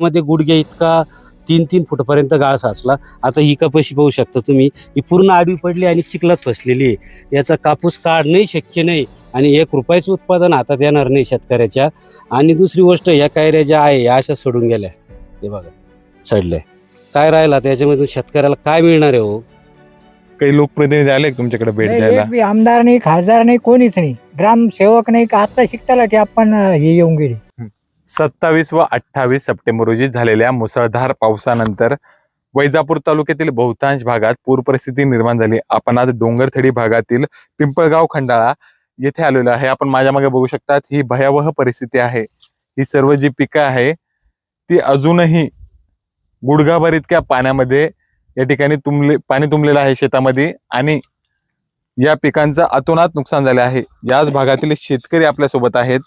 मध्ये गुडघे इतका तीन तीन फुटापर्यंत गाळ साचला. आता ही कपाशी पाहू शकता तुम्ही. ही पूर्ण आडवी पडली आणि चिखलात फसलेली आहे. याचा कापूस काढणंही शक्य नाही आणि एक रुपयाचं उत्पादन हातात येणार नाही शेतकऱ्याच्या. आणि दुसरी गोष्ट ह्या कायऱ्या ज्या आहे या अशा सोडून गेल्या. हे बघा सडल्या. काय राहिला त्याच्यामधून शेतकऱ्याला काय मिळणार आहे हो? काही लोकप्रतिनिधी आले का तुमच्याकडे भेट द्यायला? एक बी आमदार नाही खासदार नाही कोणीच नाही. ग्रामसेवक नाही का आता शिकताला की आपण हे येऊन गेले. सत्तावीस व अठ्ठावीस सप्टेंबर रोजी झालेल्या मुसळधार पावसानंतर वैजापूर तालुक्यातील बहुतांश भागात पूर परिस्थिती निर्माण झाली. आपण आज डोंगरथडी भागातील पिंपळगाव खंडाळा येथे आलेलो आहे. आपण माझ्या मागे बघू शकतात ही भयावह परिस्थिती आहे. ही सर्व जी पिकं आहे ती अजूनही गुडघाभर इतक्या पाण्यामध्ये या ठिकाणी तुंबले पाणी तुंबलेलं आहे शेतामध्ये आणि या पिकांचं अतोनात नुकसान झाले आहे. याच भागातील शेतकरी आपल्यासोबत आहेत.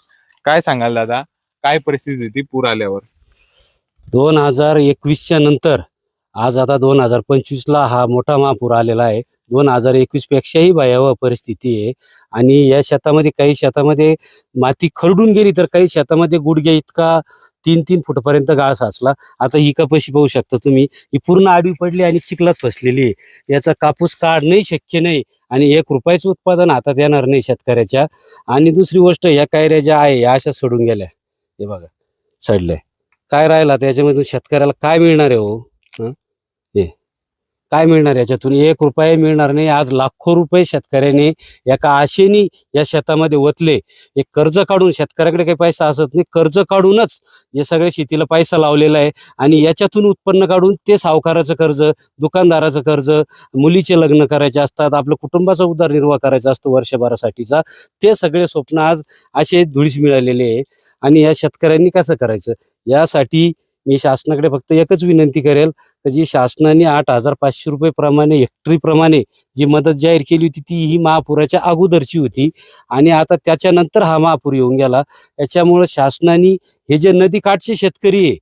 काय सांगाल दादा? काय परिस्थिती होती पूर आल्यावर? दोन हजार एकवीसच्या नंतर आज आता दोन हजार पंचवीसला हा मोठा महापूर आलेला आहे. दोन हजार एकवीस पेक्षाही भयावह परिस्थिती आहे. आणि या शेतामध्ये काही शेतामध्ये माती खरडून गेली तर काही शेतामध्ये गुडघ्या इतका तीन तीन फुटपर्यंत गाळ साचला. आता ही कपाशी पाहू शकता तुम्ही ही पूर्ण आडवी पडली आणि चिखलात फसलेली आहे. याचा कापूस काढणंही शक्य नाही आणि एक रुपयाचं उत्पादन हातात येणार नाही शेतकऱ्याच्या. आणि दुसरी गोष्ट या कायऱ्या ज्या आहे या अशा सोडून गेल्या. हे बघा सडल्या. काय राहिला त्याच्यामधून शेतकऱ्याला काय मिळणार आहे हो? हे? काय मिळणार याच्यातून? एक रुपये मिळणार नाही. आज लाखो रुपये शेतकऱ्याने एका आशेनी या शेतामध्ये ओतले. एक कर्ज काढून शेतकऱ्याकडे काही पैसा असत नाही. कर्ज काढूनच हे सगळे शेतीला पैसा लावलेला आहे आणि याच्यातून उत्पन्न काढून ते सावकाराचं कर्ज दुकानदाराचं कर्ज मुलीचे लग्न करायचे असतात आपलं कुटुंबाचा उदरनिर्वाह करायचा असतो वर्षभरासाठीचा. ते सगळे स्वप्न आज असे धुळीस मिळालेले आहे. आणि या शेतकऱ्यांनी कसं करायचं? यासाठी मी शासनाकडे फक्त एकच विनंती करेल तर जी शासनाने आठ हजार पाचशे रुपये प्रमाणे हेक्टरी प्रमाणे जी मदत जाहीर केली होती ती ही महापुराच्या अगोदरची होती. आणि आता त्याच्यानंतर हा महापूर येऊन गेला. याच्यामुळं शासनाने हे जे नदीकाठचे शेतकरी आहे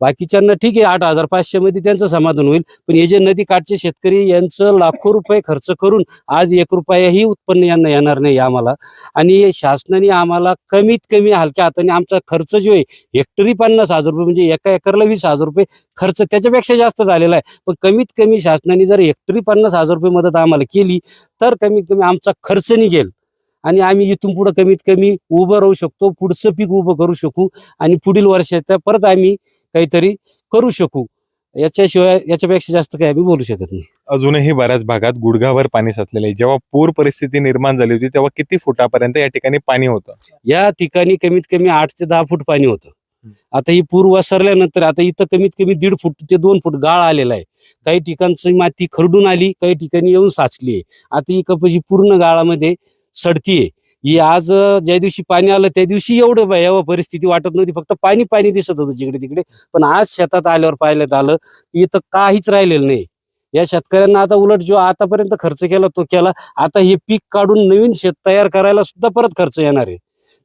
बाकीच्यांना ठीक आहे आठ हजार पाचशे मध्ये त्यांचं समाधान होईल. पण हे जे नदीकाठचे शेतकरी यांचं लाखो रुपये खर्च करून आज एक रुपयाही उत्पन्न यांना येणार नाही आम्हाला. आणि शासनाने आम्हाला कमीत कमी हलक्या हाताने आमचा खर्च जो आहे हेक्टरी पन्नास हजार रुपये म्हणजे एका एकरला वीस हजार रुपये खर्च त्याच्यापेक्षा जास्त झालेला आहे. पण कमीत कमी शासनाने जर हेक्टरी पन्नास हजार रुपये मदत आम्हाला केली तर कमीत कमी आमचा खर्च निघेल. आणि आम्ही इथून पुढं कमीत कमी उभं राहू शकतो पुढचं पीक उभं करू शकू. आणि पुढील वर्षात परत आम्ही काहीतरी करू शकू. याच्याशिवाय याच्यापेक्षा जास्त काही आम्ही बोलू शकत नाही. अजूनही बऱ्याच भागात गुडघाभर पाणी साचलेलं आहे. जेव्हा पूर परिस्थिती निर्माण झाली होती तेव्हा किती फुटापर्यंत या ठिकाणी पाणी होतं? या ठिकाणी कमीत कमी आठ ते दहा फूट पाणी होतं. आता ही पूर वसरल्यानंतर आता इथं कमीत कमी दीड फूट ते दोन फूट गाळ आलेला आहे. काही ठिकाणची माती खरडून आली काही ठिकाणी येऊन साचली आहे. आता ही कपाशी पूर्ण गाळामध्ये सडतीये ही आज ज्या दिवशी पाणी आलं त्या दिवशी एवढं भयावह परिस्थिती वाटत नव्हती. फक्त पाणी पाणी दिसत होतं जिकडे तिकडे पण आज शेतात आल्यावर पाहिल्यात आलं की इथं काहीच राहिलेलं नाही. या शेतकऱ्यांना आता उलट जो आतापर्यंत खर्च केला तो केला. आता हे पीक काढून नवीन शेत तयार करायला सुद्धा परत खर्च येणार आहे.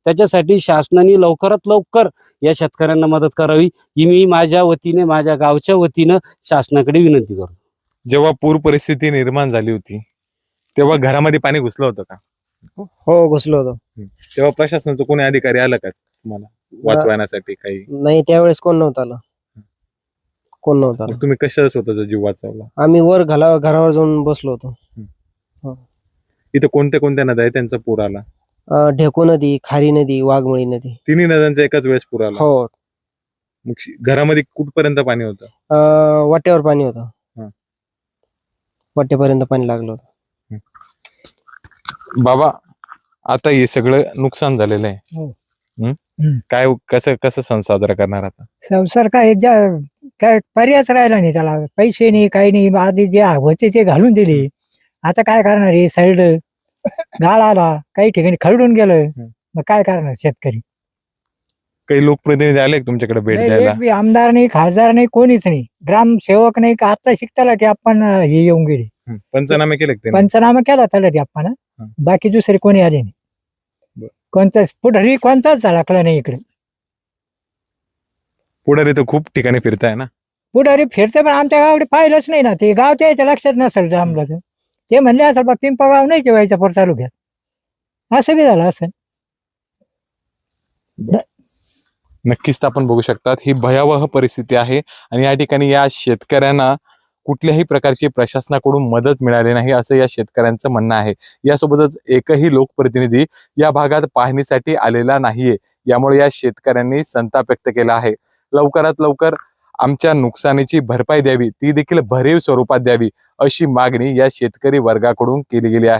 त्याच्यासाठी शासनाने लवकरात लवकर या शेतकऱ्यांना मदत करावी. ही मी माझ्या वतीने माझ्या गावच्या वतीनं शासनाकडे विनंती करतो. जेव्हा पूर परिस्थिती निर्माण झाली होती तेव्हा घरामध्ये पाणी घुसलं होतं का? हो घुसलो होतो. तेव्हा प्रशासनाचं कोणी अधिकारी आलं का तुम्हाला? वाचवण्यासाठी काही? नाही त्यावेळेस कोण नव्हतं आलं. कोण नव्हतं आलं. मग तुम्ही कशा स्वतःचा जीव वाचवला? आम्ही वर घाला घरावर जाऊन बसलो होतो. इथं कोणत्या कोणत्या नद्या आहेत? त्यांचा पूर आला? अं, ढेकू नदी खारी नदी वाघमळी नदी. तिन्ही नद्यांचा एकाच वेळेस पूर आला. हो. मग शी- घरामध्ये कुठपर्यंत पाणी होतं? अं, वाट्यावर पाणी होतं. हा. वाट्यापर्यंत पाणी लागलं होतं. बाबा आता हे सगळं नुकसान झालेलं आहे. हो. काय कसं कसं सण साजरा करणार आता? संसार काय ज्या काय पर्यायच राहिला नाही त्याला. पैसे नाही काही नाही. आधी जे होते ते घालून दिले. आता काय करणार हे? साईड गाळ आला. काही ठिकाणी खरडून गेलं. मग काय करणार शेतकरी? काही लोकप्रतिनिधी आले का तुमच्याकडे भेट नाही, द्यायला? एक बी आमदार नाही खासदार नाही कोणीच नाही. ग्रामसेवक नाही का आता शिकताला की आपण अं, हे येऊन गेले. पंचनामे केले का त्यांनी? पंचनामा केला त्याला की आपण हं. बाकी दुसरे कोणी आले नाही. कोणताच पुढारी कोणताच झळकला नाही इकडे. पुढारी तर खूप ठिकाणी फिरताय ना? पुढारी फिरते पण आमच्या गावाकडे पाहिलंच नाही ना. ते गावच्या याच्या लक्षात नसेल आमचं ते म्हणले असेल बा पिंपळगाव नाही जेवायचा पर तालुक्यात? असं बी झालं असं. नक्कीच आपण बघू शकतात ही भयावह परिस्थिती आहे. आणि या ठिकाणी या शेतकऱ्यांना कुठल्याही प्रकारची प्रशासनाकडून मदत मिळाली नाही असं या शेतकऱ्यांचं म्हणणं आहे. यासोबतच एकही लोकप्रतिनिधी या भागात पाहणीसाठी आलेला नाहीये. यामुळे या शेतकऱ्यांनी संताप व्यक्त केला आहे. लवकरात लवकर आमच्या नुकसानीची भरपाई द्यावी ती देखील भरीव स्वरूपात द्यावी अशी मागणी या शेतकरी वर्गाकडून केली गेली आहे.